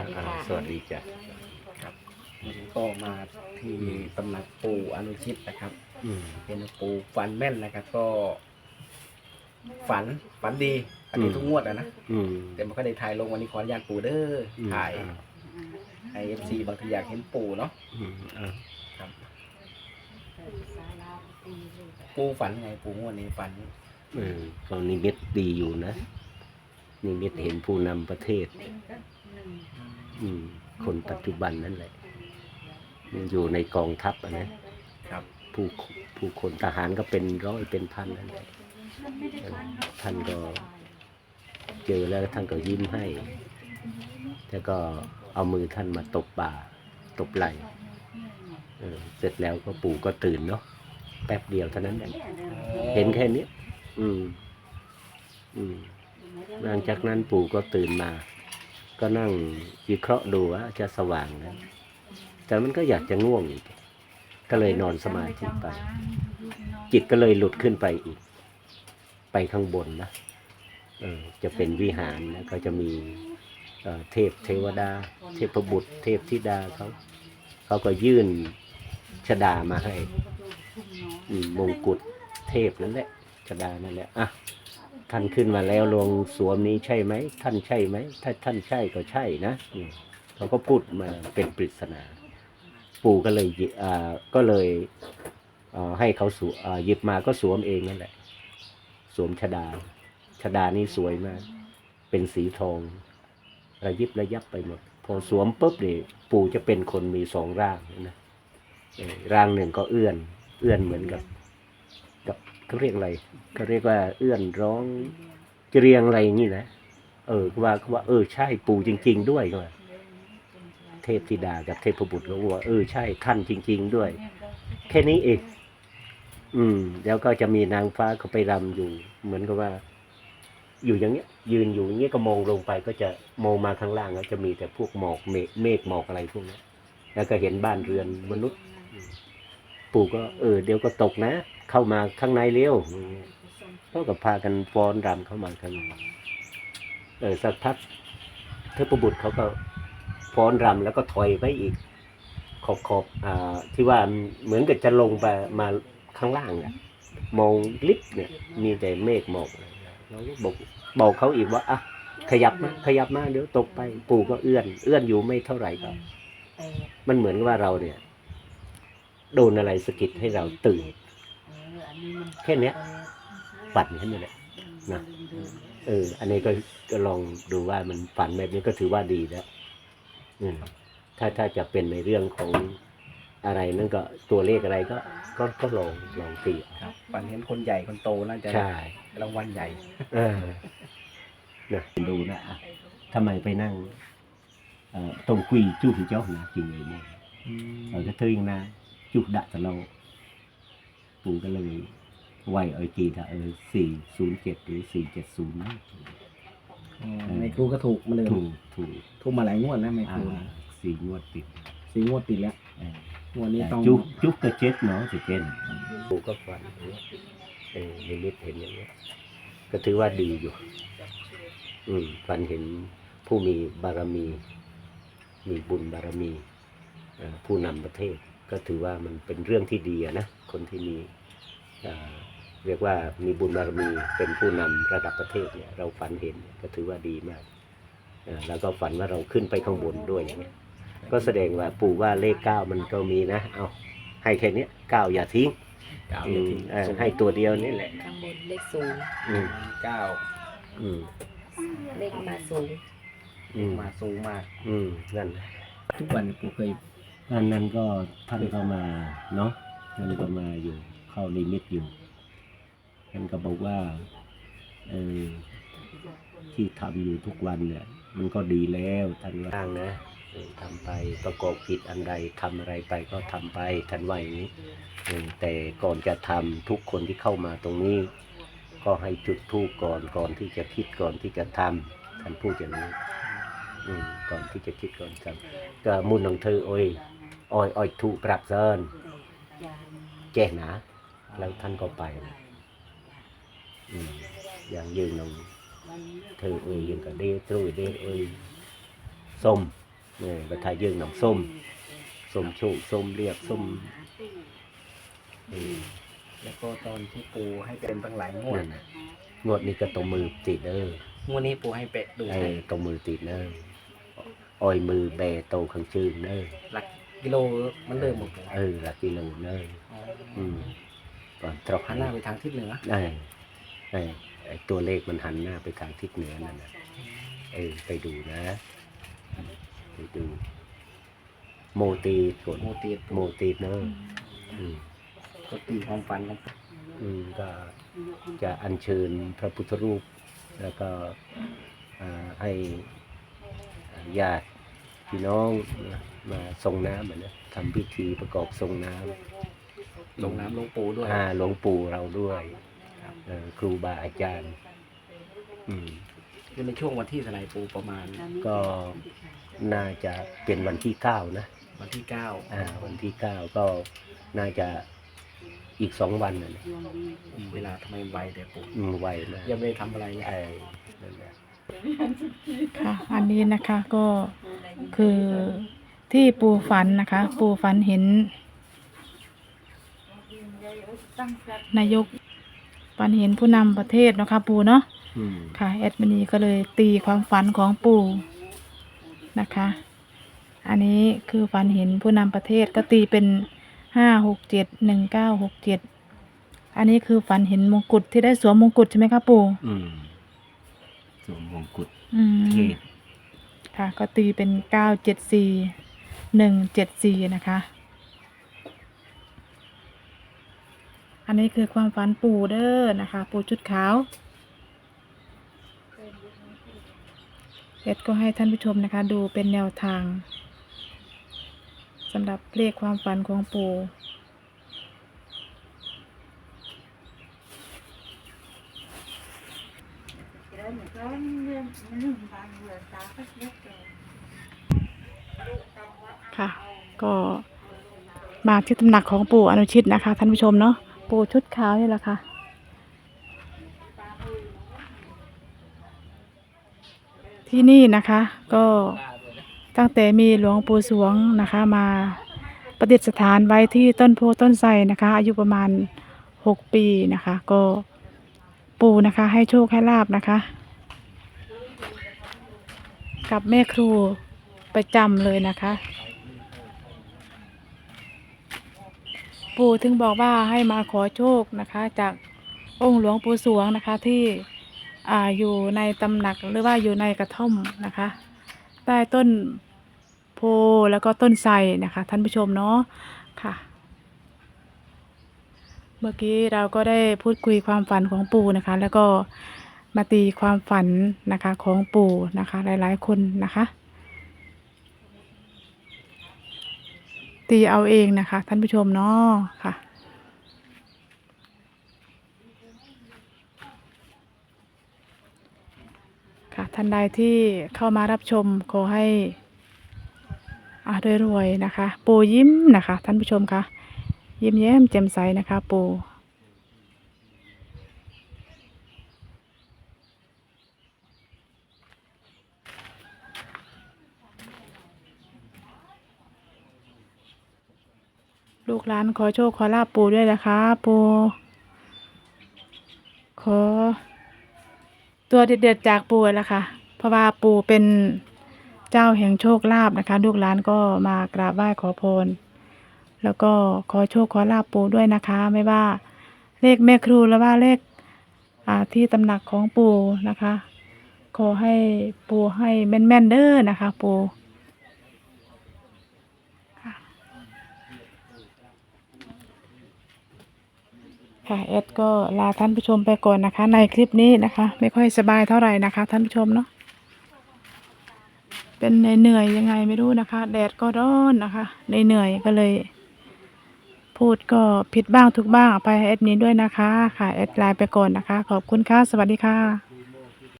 วัสดีค่ะ สวัสดีจ้ะครับวันนี้ก็มาที่ตำหนักปู่อนุชิตนะครับ อืม เป็นปู่ฝันแม่นนะครับ ก็ ฝันฝันดีฝันดีทุกงวดอะนะอืมแต่ไม่ค่อยได้ถ่ายลงวันนี้ขออนุญาตปู่เด้ออืมถ่ายอ่ไอเอฟซีบางทีอยากเห็นปู่เนาะอืมอ่าครับ ปู่ฝันไงปู่งวดนี้ฝันเออก็นิมิตดีอยู่นะนิมิตเห็นผู้นำประเทศ อืมคนปัจจุบันนั่นแหละยังอยู่ในกองทัพอะนะครับผู้ผู้คนทหารก็เป็นร้อยเป็นพันนั่นแหละเออท่านก็เจอแล้วท่านก็ยิ้มให้ แล้วก็เอามือท่านมาตบบ่าตบไหล่เออเสร็จแล้วก็ปู่ก็ตื่นเนาะแป๊บเดียวเท่านั้นเองเห็นแค่นี้อืม อืมหลังจากนั้นปู่ก็ตื่นมา ก็นั่งวิเคราะห์ดูว่าจะสว่างนะแต่มันก็อยากจะง่วงอีก ก็เลยนอนสมาธิไป จิตก็เลยหลุดขึ้นไปอีก ไปข้างบนนะเออจะเป็นวิหารนะก็จะมีเเทพเทวดา เทพบุตร เทพธิดาเขาเขาก็ยื่นชดามาให้มมงกุฎเทพนั่นแหละชดานั่นแหละอะ ท่านขึ้นมาแล้วลงสวมนี้ใช่ไหม ท่านใช่ไหม ถ้าท่านใช่ก็ใช่นะเขาก็พูดมาเป็นปริศนา ปู่ก็เลยอ่าก็เลยให้เขาสวหยิบมาก็สวมเองนั่นแหละ สวมชดา ชดานี้สวยมาก เป็นสีทอง ระยิบระยับไปหมด พอสวมปุ๊บเนี่ยปู่จะเป็นคนมีสองร่างนะร่างหนึ่งก็เอื้อน เอื้อนเหมือนกับกับ เขาเรียกอะไรเขาเรียกว่าเอื้อนร้องจะเรียงอะไรอย่างนี้นะเออว่าเขาว่า เออใช่ปู่จริง ๆ ด้วยก็ว่าเทพธิดากับเทพบุตรก็ว่าเออใช่ท่านจริง ๆ ด้วย แค่นี้เองอืม แล้วก็จะมีนางฟ้าเขาไปรำอยู่ เหมือนกับว่า อยู่อย่างเงี้ย ยืนอยู่อย่างเงี้ยก็มองลงไปก็จะมองมาข้างล่างก็จะมีแต่พวกหมอกเมฆเมฆหมอกอะไรพวกนี้แล้วก็เห็นบ้านเรือนมนุษย์ ปู่ก็เออเดี๋ยวก็ตกนะ เข้ามาข้างในเร็วอย่างเงี้ยเขาก็พากันฟ้อนรำเข้ามาข้างในเออสักพักเทพบุตรเขาก็ฟ้อนรำแล้วก็ถอยไปอีก ขอบขอบอ่าที่ว่าเหมือนกับจะลงไปมาข้างล่างเนี่ยมองลิฟต์เนี่ย มีแต่เมฆหมอกเราก็บอกบอกเขาอีกว่าอะขยับมาขยับมาเดี๋ยวตกไป ปู่ก็เอื้อน เอื้อนอยู่ไม่เท่าไหร่ก็มันเหมือนว่าเราเนี่ย โดนอะไรสะกิดให้เราตื่น แค่เนี้ยฝันแค่นี้แหละนะเออ อันนี้ก็ก็ลองดูว่ามันฝันแบบนี้ก็ถือว่าดีแล้วอืมถ้าถ้าจะเป็นในเรื่องของอะไรนั่นก็ตัวเลขอะไรก็ ก็ก็ลองลองตีเอาครับฝันเห็นคนใหญ่คนโตน่าจะใช่รางวัลใหญ่ เออนะดูนะอะทำไมไปนั่งเอ่อตรงกุยจุ้ที่เจ้าหนาจริงเลยเนี่ยเออก็เธอยังนะ จุดดะแต่เราปู่ก็เลยไหวเอยจีถ้าเออสี่ศูนย์เจ็ดหรือสี่เจ็ดศูนย์นะอืมในครูก็ถูกมาเลยถูกถูกถูกมาหลายงวดแล้วในคอ่ารูนะสี่งวดติดสี่งวดติดแล้วเอองวดนี้ต้องจุกจุกกระเจ็ดเนาะจะเจนปู่ก็ฝันอย่างเงี้ยเออนิมิตเห็นอย่างเงี้ยก็ถือว่าดีอยู่ อืมฝันเห็นผู้มีบารมี มีบุญบารมีเอ่อผู้นำประเทศ ก็ถือว่ามันเป็นเรื่องที่ดีอะนะคนที่มีเอ่อเรียกว่ามีบุญบารมีเป็นผู้นำระดับประเทศเนี่ยเราฝันเห็นก็ถือว่าดีมากเอ่อแล้วก็ฝันว่าเราขึ้นไปข้างบนด้วยอย่างเงี้ยก็แสดงว่าปู่ว่าเลขเก้ามันก็มีนะเอาให้แค่เนี้ยเก้าอย่าทิ้งเก้าอือย่ามทิ้งเออให้ตัวเดียวนี่แหละข้างบนเลขสูงอืมเก้าอืมเลขมาสูงอืมมาสูงมาก อืมนั่นแหละทุกวันปู่เคย อันนั้นก็ท่านก็มาเนาะท่านก็มาอยู่เข้านิมิตอยู่ท่านก็บอกว่าเออที่ทำอยู่ทุกวันเนี่ย มันก็ดีแล้วท่านว่านะเออทำไปประกอบกิจอันใดทำอะไรไปก็ทำไปท่านว่าอย่างนี้แต่ก่อนจะทำทุกคนที่เข้ามาตรงนี้ ก็ให้จุดธูปก่อนก่อนที่จะคิดก่อนที่จะทำท่านพูดอย่างนี้ก่อนที่จะคิดก่อนทำก็มุนของเธอโอ้ย อ้อยอ้อยถูกปรับเซินแจ้หนาแล้วท่านก็ไปนะอืมอย่างยืนนองเธอเอ้ยยังก็เดตรุยเดเอ้ยส้มเนี่ยก็ทายยื่งน้ำส้มส้มโชคส้มเรียบส้มอืมแล้วก็ตอนที่ปูให้เป็นตั้งหลายงวดนั่นน่ะงวดนี้ก็ตรงมือติดเด้องวดนี้ปูให้เป็ดดูไอ้ตรงมือติดเด้ออ้อยมือแบโตข้างชื่นเด้อหลัก กิโลมันเริ่มหมดปูเออหลักกิโลเด้ออ๋ออืมตอนตรอกหันหน้าไปทางทิศเหนือไอ้ไอ้ไอ้ตัวเลขมันหันหน้าไปทางทิศเหนือนั่นนะเออไปดูนะ ไปดู โมตีกดโมตีดโมตีเนอะอืม ก็ตีความฝันกันอืมก็จะอัญเชิญพระพุทธรูป แล้วก็อ่าให้ญาติ พี่น้องมาส่งน้ำอะนะทำพิธีประกอบส่งน้ำลงน้ำลงปูด้วย อ่าหลวงปู่เราด้วยครับเอ่อครูบาอาจารย์ อืม คือในช่วงวันที่เท่าไหร่ปูประมาณก็ น่าจะเป็นวันที่เก้านะวันที่เก้าอ่า วันที่เก้าก็น่าจะอีกสองวันนะนะอืมเวลาทำไมไวแต่ปูอืมไวนะยังไม่ได้ทำอะไรเลย ไอ้นั่นแหละ ค่ะอันนี้นะคะก็คือที่ปูฝันนะคะ ปูฝันเห็น นายกฝันเห็นผู้นำประเทศเนาะคะปูเนาะอืมค่ะแอดมินีก็เลยตีความฝันของปู่นะคะ อันนี้คือฝันเห็นผู้นำประเทศก็ตีเป็นห้าหกเจ็ดหนึ่งเก้าหกเจ็ดอันนี้คือฝันเห็นมงกุฎที่ได้สวมมงกุฎใช่ไหมคะปู่อืมส วมมงกุฎอืมเทศค่ะ ก็ตีเป็นเก้าเจ็ดสี่หนึ่งเจ็ดสี่นะคะ อันนี้คือความฝันปู่เด้อนะคะ ปู่ชุดขาวเอ็ดก็ให้ท่านผู้ชมนะคะ ดูเป็นแนวทางสำหรับเลขความฝันของปู่ ค่ะ ก็มาที่ตำหนักของปู่อนุชิตนะคะ ท่านผู้ชมเนาะปู่ชุดขาวนี่แหละค่ะที่นี่นะคะก็ตั้งแต่มีหลวงปู่สวงนะคะ มาประดิษฐานไว้ที่ต้นโพต้นไทรนะคะ อายุประมาณหกปีนะคะ ก็ปู่นะคะ ให้โชคให้ลาบนะคะ กับแม่ครูประจำเลยนะคะ ปู่ถึงบอกว่าให้มาขอโชคนะคะ จากองค์หลวงปู่สวงนะคะที่อ่าอยู่ในตำหนักหรือว่าอยู่ในกระท่อมนะคะ ใต้ต้นโพแล้วก็ต้นไทรนะคะ ท่านผู้ชมเนาะค่ะ เมื่อกี้เราก็ได้พูดคุยความฝันของปู่นะคะ แล้วก็ มาตีความฝันนะคะของปู่นะคะ หลายๆ คนนะคะ ตีเอาเองนะคะ ท่านผู้ชมเนาะค่ะค่ะท่านใดที่เข้ามารับชมขอให้อรวยๆนะคะ ปูยิ้มนะคะ ท่านผู้ชมคะยิ้มแย้มแจ่มใสนะคะ ปู ลูกหลานขอโชคขอลาบปูด้วยนะคะ ปูขอ ตัวเด็ดๆจากปู่ละค่ะ เพราะว่าปู่เป็นเจ้าแห่งโชคลาภนะคะ ลูกหลานก็มากราบไหว้ขอพรแล้วก็ขอโชคขอลาบปู่ด้วยนะคะ ไม่ว่าเลขแม่ครูหรือว่าเลขที่ตำหนักของปู่นะคะ ขอให้ปู่ให้แม่นๆเด้อนะคะ ปู่ ค่ะเอดก็ลาท่านผู้ชมไปก่อนนะคะ ในคลิปนี้นะคะ ไม่ค่อยสบายเท่าไหร่นะคะ ท่านผู้ชมเนาะเป็นเหนื่อยยังไงไม่รู้นะคะ แดดก็ร้อนนะคะเหนื่อยก็เลย พูดก็ผิดบ้างทุกบ้างไปเอดนี้ด้วยนะคะ ค่ะเอดไลน์ไปก่อนนะคะ ขอบคุณค่ะสวัสดีค่ะ